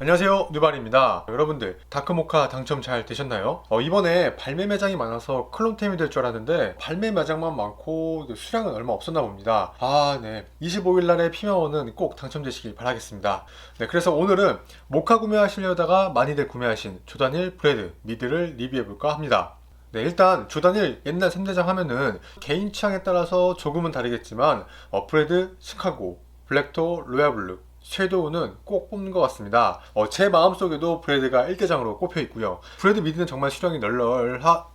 안녕하세요 누발입니다. 여러분들 다크모카 당첨 잘 되셨나요? 어, 이번에 발매 매장이 많아서 클론템이 될 줄 알았는데 발매 매장만 많고 수량은 얼마 없었나 봅니다. 아네. 25일날에 피마원은 꼭 당첨되시길 바라겠습니다. 네 그래서 오늘은 모카 구매하시려다가 많이들 구매하신 조단일 브레드 미드를 리뷰해볼까 합니다. 네, 일단 조단일 옛날 3대장 하면은 개인 취향에 따라서 조금은 다르겠지만 어, 브레드, 시카고, 블랙토, 로얄블루 섀도우는 꼭 뽑는 것 같습니다. 어, 제 마음속에도 브레드가 1대장으로 꼽혀 있고요. 브레드 미드는 정말 수량이 널널하 어,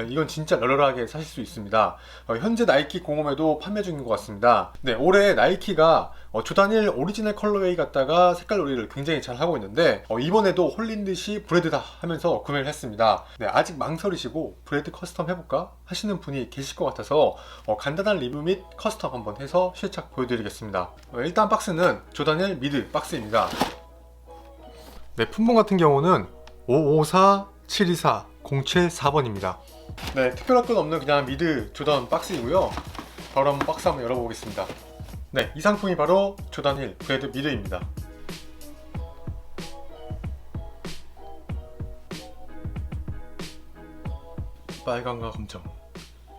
이건 진짜 널널하게 사실 수 있습니다. 어, 현재 나이키 공홈에도 판매 중인 것 같습니다. 네, 올해 나이키가 어, 조단일 오리지널 컬러웨이 갖다가 색깔 놀이를 굉장히 잘 하고 있는데 어, 이번에도 홀린 듯이 브레드다 하면서 구매를 했습니다. 네, 아직 망설이시고 브레드 커스텀 해볼까 하시는 분이 계실 것 같아서 어, 간단한 리뷰 및 커스텀 한번 해서 실착 보여드리겠습니다. 어, 일단 박스는 조단일 미드 박스입니다. 네, 품번 같은 경우는 554 724 074번입니다. 네, 특별할 건 없는 그냥 미드 조던 박스이고요. 바로 한번 박스 한번 열어보겠습니다. 네, 이 상품이 바로 조단 1 브레드 미드입니다. 빨강과 검정,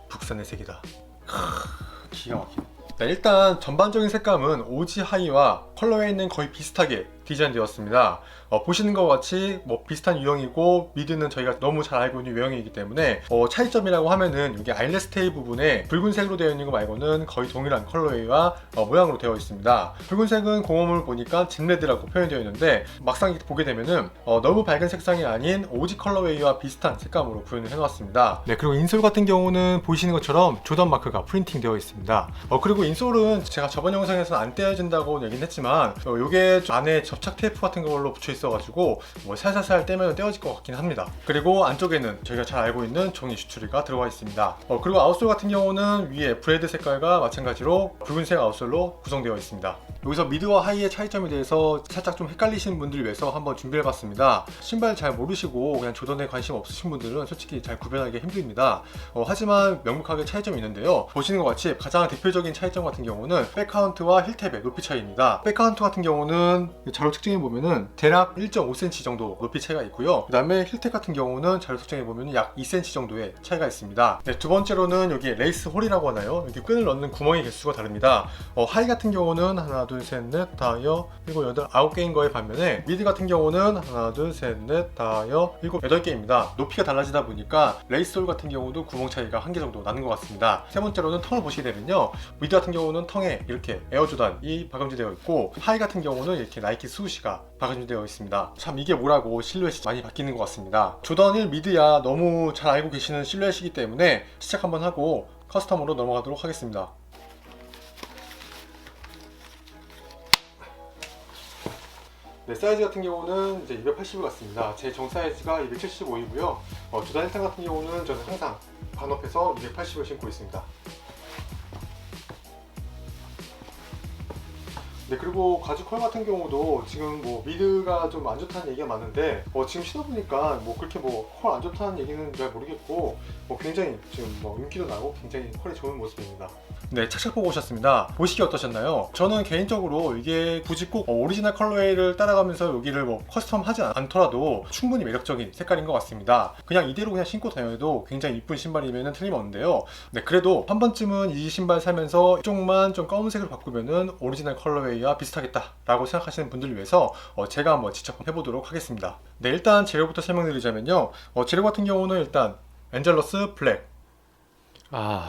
북산의 색이다. 크, 기가 막히네. 네, 일단 전반적인 색감은 오지 하이와 컬러웨이는 거의 비슷하게 디자인되었습니다. 어, 보시는 것 같이 뭐 비슷한 유형이고 미드는 저희가 너무 잘 알고 있는 유형이기 때문에 어, 차이점이라고 하면은 여기 아일레스 테이 부분에 붉은색으로 되어 있는 거 말고는 거의 동일한 컬러웨이와 어, 모양으로 되어 있습니다. 붉은색은 공홈을 보니까 진레드라고 표현되어 있는데 막상 보게 되면은 어, 너무 밝은 색상이 아닌 오지 컬러웨이와 비슷한 색감으로 구현을 해놨습니다. 네 그리고 인솔 같은 경우는 보시는 것처럼 조던 마크가 프린팅 되어 있습니다. 어, 그리고 인솔은 제가 저번 영상에서 안 떼어진다고 얘기는 했지만 어, 이게 안에 접착 테이프 같은 걸로 붙여 있어가지고 뭐 살살살 떼면 떼어질 것 같긴 합니다. 그리고 안쪽에는 저희가 잘 알고 있는 종이 주추리가 들어가 있습니다. 어, 그리고 아웃솔 같은 경우는 위에 브레드 색깔과 마찬가지로 붉은색 아웃솔로 구성되어 있습니다. 여기서 미드와 하이의 차이점에 대해서 살짝 좀 헷갈리시는 분들을 위해서 한번 준비해봤습니다. 신발 잘 모르시고 그냥 조던에 관심 없으신 분들은 솔직히 잘 구별하기 힘듭니다. 어, 하지만 명백하게 차이점이 있는데요. 보시는 것 같이 가장 대표적인 차이점 같은 경우는 백카운트와 힐탭의 높이 차이입니다. 백카운트 같은 경우는 자료 측정해 보면은 대략 1.5cm 정도 높이 차이가 있고요. 그 다음에 힐탭 같은 경우는 자료 측정해 보면 약 2cm 정도의 차이가 있습니다. 네, 두 번째로는 여기 레이스 홀이라고 하나요? 여기 끈을 넣는 구멍의 개수가 다릅니다. 어, 하이 같은 경우는 하나, 둘, 셋, 넷, 다, 여, 일곱, 여덟, 아홉 개인 거에 반면에 미드 같은 경우는 하나, 둘, 셋, 넷, 다, 여, 일곱, 여덟 개입니다. 높이가 달라지다 보니까 레이스 홀 같은 경우도 구멍 차이가 한 개 정도 나는 것 같습니다. 세 번째로는 텅을 보시게 되면요. 미드 같은 경우는 텅에 이렇게 에어조단이 박음질되어 있고 하이 같은 경우는 이렇게 나이키 스우시가 박음질되어 있습니다. 참 이게 뭐라고 실루엣이 많이 바뀌는 것 같습니다. 조던 1 미드야 너무 잘 알고 계시는 실루엣이기 때문에 시작 한번 하고 커스텀으로 넘어가도록 하겠습니다. 네, 사이즈 같은 경우는 이제 280을 같습니다. 제 정 사이즈가 275이고요. 어, 조단 1탄 같은 경우는 저는 항상 반업해서 280을 신고 있습니다. 네 그리고 가죽 컬 같은 경우도 지금 뭐 미드가 좀 안 좋다는 얘기가 많은데 어, 지금 신어보니까 뭐 그렇게 뭐 컬 안 좋다는 얘기는 잘 모르겠고 뭐 굉장히 지금 뭐 인기도 나고 굉장히 컬이 좋은 모습입니다. 네 착착 보고 오셨습니다. 보시기 어떠셨나요? 저는 개인적으로 이게 굳이 꼭 어, 오리지널 컬러웨이를 따라가면서 여기를 뭐 커스텀 하지 않더라도 충분히 매력적인 색깔인 것 같습니다. 그냥 이대로 그냥 신고 다녀도 굉장히 이쁜 신발이면 틀림없는데요. 네 그래도 한 번쯤은 이 신발 사면서 이쪽만 좀 검은색으로 바꾸면은 오리지널 컬러웨이 와 비슷하겠다 라고 생각하시는 분들을 위해서 어, 제가 한번 직접 해보도록 하겠습니다. 네 일단 재료부터 설명드리자면요. 어, 재료 같은 경우는 일단 엔젤러스 블랙. 아,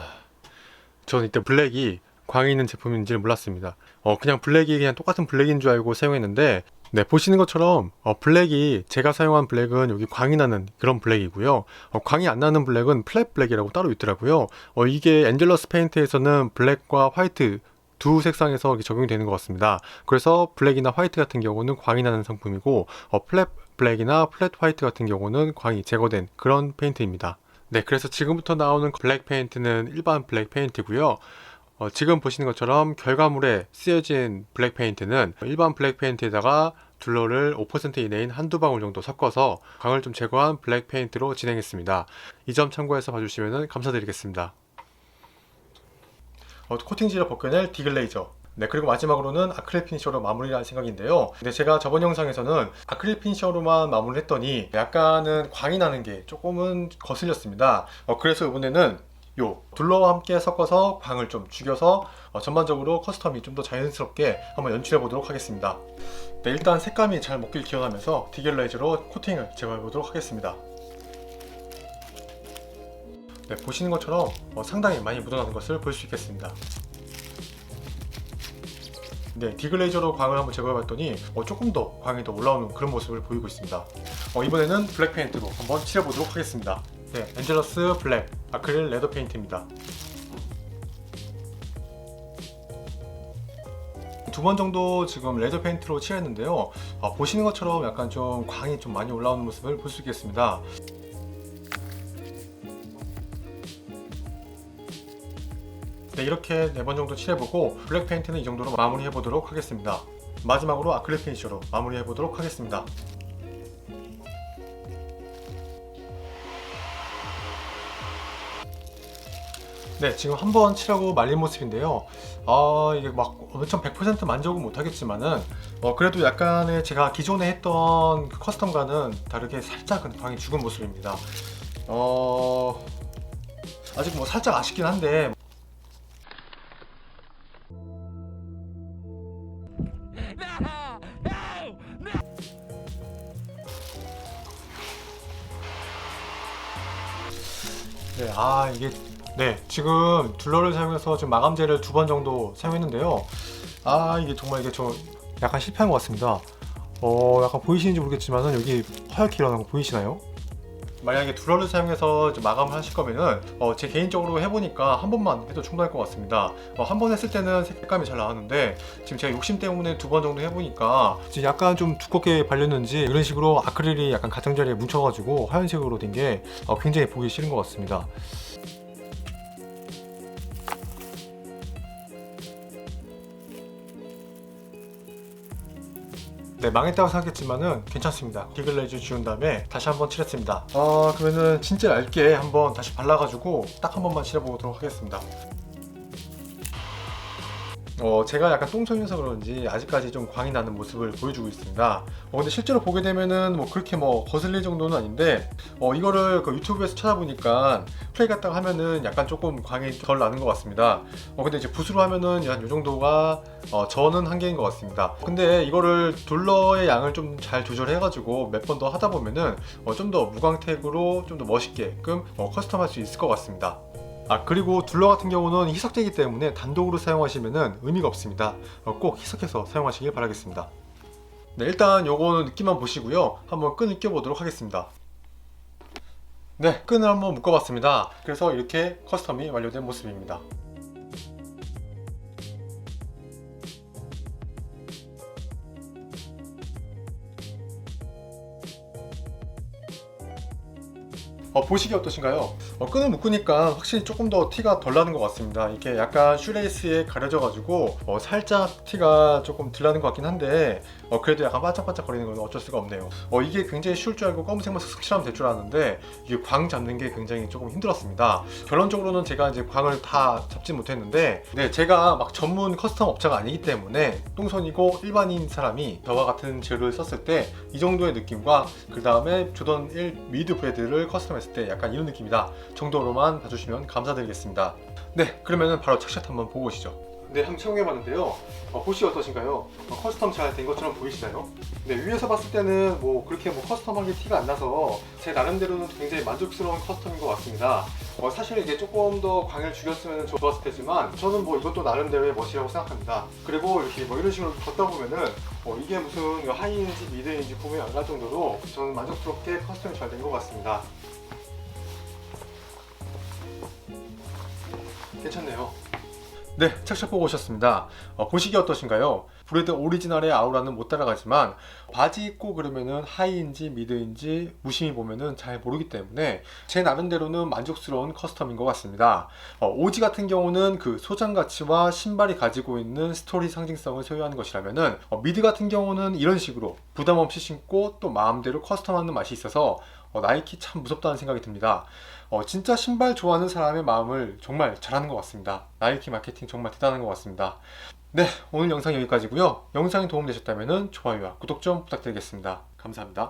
전 이때 블랙이 광이 있는 제품인지를 몰랐습니다. 어, 그냥 블랙이 그냥 똑같은 블랙인 줄 알고 사용했는데, 네, 보시는 것처럼, 어, 블랙이, 제가 사용한 블랙은 여기 광이 나는 그런 블랙이고요. 어, 광이 안 나는 블랙은 플랫 블랙이라고 따로 있더라고요. 어, 이게 엔젤러스 페인트에서는 블랙과 화이트 두 색상에서 이렇게 적용이 되는 것 같습니다. 그래서 블랙이나 화이트 같은 경우는 광이 나는 상품이고, 어, 플랫 블랙이나 플랫 화이트 같은 경우는 광이 제거된 그런 페인트입니다. 네, 그래서 지금부터 나오는 블랙 페인트는 일반 블랙 페인트고요. 어, 지금 보시는 것처럼 결과물에 쓰여진 블랙 페인트는 일반 블랙 페인트에다가 둘러를 5% 이내인 한두 방울 정도 섞어서 광을 좀 제거한 블랙 페인트로 진행했습니다. 이 점 참고해서 봐주시면 감사드리겠습니다. 어, 코팅지를 벗겨낼 디글레이저 네, 그리고 마지막으로는 아크릴 피니셔로 마무리할 생각인데요. 근데 제가 저번 영상에서는 아크릴 피니셔로만 마무리를 했더니 약간은 광이 나는 게 조금은 거슬렸습니다. 어, 그래서 이번에는 요 둘러와 함께 섞어서 광을 좀 죽여서 어, 전반적으로 커스텀이 좀 더 자연스럽게 한번 연출해 보도록 하겠습니다. 네, 일단 색감이 잘 먹길 기원하면서 디겔라이저로 코팅을 제거해 보도록 하겠습니다. 네, 보시는 것처럼 어, 상당히 많이 묻어나는 것을 볼 수 있겠습니다. 네, 디글레이저로 광을 한번 제거해봤더니 어, 조금 더 광이 더 올라오는 그런 모습을 보이고 있습니다. 어, 이번에는 블랙 페인트로 한번 칠해보도록 하겠습니다. 네, 엔젤러스 블랙 아크릴 레더 페인트입니다. 두번 정도 지금 레더 페인트로 칠했는데요. 아, 보시는 것처럼 약간 좀 광이 좀 많이 올라오는 모습을 볼 수 있겠습니다. 네, 이렇게 네번 정도 칠해보고 블랙 페인트는 이 정도로 마무리해보도록 하겠습니다. 마지막으로 아크릴 피니셔로 마무리해보도록 하겠습니다. 네, 지금 한 번 칠하고 말린 모습인데요. 아, 이게 막 엄청 100% 만족은 못하겠지만은, 어, 그래도 약간의 제가 기존에 했던 그 커스텀과는 다르게 살짝은 광이 죽은 모습입니다. 어, 아직 뭐 살짝 아쉽긴 한데, 네, 아 이게 네 지금 둘러를 사용해서 지금 마감제를 두 번 정도 사용했는데요. 아 이게 정말 이게 좀 약간 실패한 것 같습니다. 어 약간 보이시는지 모르겠지만은 여기 하얗게 일어난 거 보이시나요? 만약에 둘러를 사용해서 마감을 하실 거면은 어, 제 개인적으로 해보니까 한 번만 해도 충분할 것 같습니다. 어, 한 번 했을 때는 색감이 잘 나왔는데 지금 제가 욕심 때문에 두 번 정도 해보니까 지금 약간 좀 두껍게 발렸는지 이런 식으로 아크릴이 약간 가장자리에 뭉쳐가지고 하얀색으로 된게 어, 굉장히 보기 싫은 것 같습니다. 네, 망했다고 생각했지만은 괜찮습니다. 디글레이즈 지운 다음에 다시 한번 칠했습니다. 아, 그러면은 진짜 얇게 한번 다시 발라가지고 딱 한 번만 칠해보도록 하겠습니다. 어, 제가 약간 똥청이어서 그런지 아직까지 좀 광이 나는 모습을 보여주고 있습니다. 어, 근데 실제로 보게 되면은 뭐 그렇게 뭐 거슬릴 정도는 아닌데, 어, 이거를 그 유튜브에서 찾아보니까 플레이 갔다가 하면은 약간 조금 광이 덜 나는 것 같습니다. 어, 근데 이제 붓으로 하면은 한 이 정도가 어, 저는 한계인 것 같습니다. 근데 이거를 둘러의 양을 좀 잘 조절해가지고 몇 번 더 하다 보면은 어, 좀 더 무광택으로 좀 더 멋있게끔 어, 커스텀할 수 있을 것 같습니다. 아 그리고 둘러 같은 경우는 희석되기 때문에 단독으로 사용하시면 의미가 없습니다. 어, 꼭 희석해서 사용하시길 바라겠습니다. 네 일단 요거는 느낌만 보시고요. 한번 끈을 껴보도록 하겠습니다. 네 끈을 한번 묶어봤습니다. 그래서 이렇게 커스텀이 완료된 모습입니다. 어, 보시기 어떠신가요? 어, 끈을 묶으니까 확실히 조금 더 티가 덜 나는 것 같습니다. 이게 약간 슈레이스에 가려져가지고 어, 살짝 티가 조금 덜 나는 것 같긴 한데 어, 그래도 약간 반짝반짝 거리는 건 어쩔 수가 없네요. 어, 이게 굉장히 쉬울 줄 알고 검은색만 슥슥 칠하면 될 줄 알았는데 이게 광 잡는 게 굉장히 조금 힘들었습니다. 결론적으로는 제가 이제 광을 다 잡지 못했는데 네, 제가 막 전문 커스텀 업체가 아니기 때문에 똥손이고 일반인 사람이 저와 같은 재료를 썼을 때 이 정도의 느낌과 그 다음에 조던 1 미드 브레드를 커스텀했을 때 약간 이런 느낌이다 정도로만 봐주시면 감사드리겠습니다. 네, 그러면 바로 착샷 한번 보고 오시죠. 네, 한번 착용해봤는데요. 어, 보시 어떠신가요? 어, 커스텀 잘 된 것처럼 보이시나요? 네, 위에서 봤을 때는 뭐 그렇게 뭐 커스텀하게 티가 안 나서 제 나름대로는 굉장히 만족스러운 커스텀인 것 같습니다. 어, 사실 이게 조금 더 광을 죽였으면 좋았을 테지만 저는 뭐 이것도 나름대로의 멋이라고 생각합니다. 그리고 이렇게 뭐 이런 식으로 걷다 보면은 어, 이게 무슨 하이인지 미드인지 구분이 안 갈 정도로 저는 만족스럽게 커스텀이 잘 된 것 같습니다. 괜찮네요. 네, 착샷 보고 오셨습니다. 어, 보시기 어떠신가요? 브레드 오리지널의 아우라는 못 따라가지만 바지 입고 그러면은 하이인지 미드인지 무심히 보면은 잘 모르기 때문에 제 나름대로는 만족스러운 커스텀인 것 같습니다. 어, 오지 같은 경우는 그 소장 가치와 신발이 가지고 있는 스토리 상징성을 소유하는 것이라면은 어, 미드 같은 경우는 이런 식으로 부담 없이 신고 또 마음대로 커스텀하는 맛이 있어서 어, 나이키 참 무섭다는 생각이 듭니다. 어, 진짜 신발 좋아하는 사람의 마음을 정말 잘하는 것 같습니다. 나이키 마케팅 정말 대단한 것 같습니다. 네, 오늘 영상 여기까지고요. 영상이 도움되셨다면 좋아요와 구독 좀 부탁드리겠습니다. 감사합니다.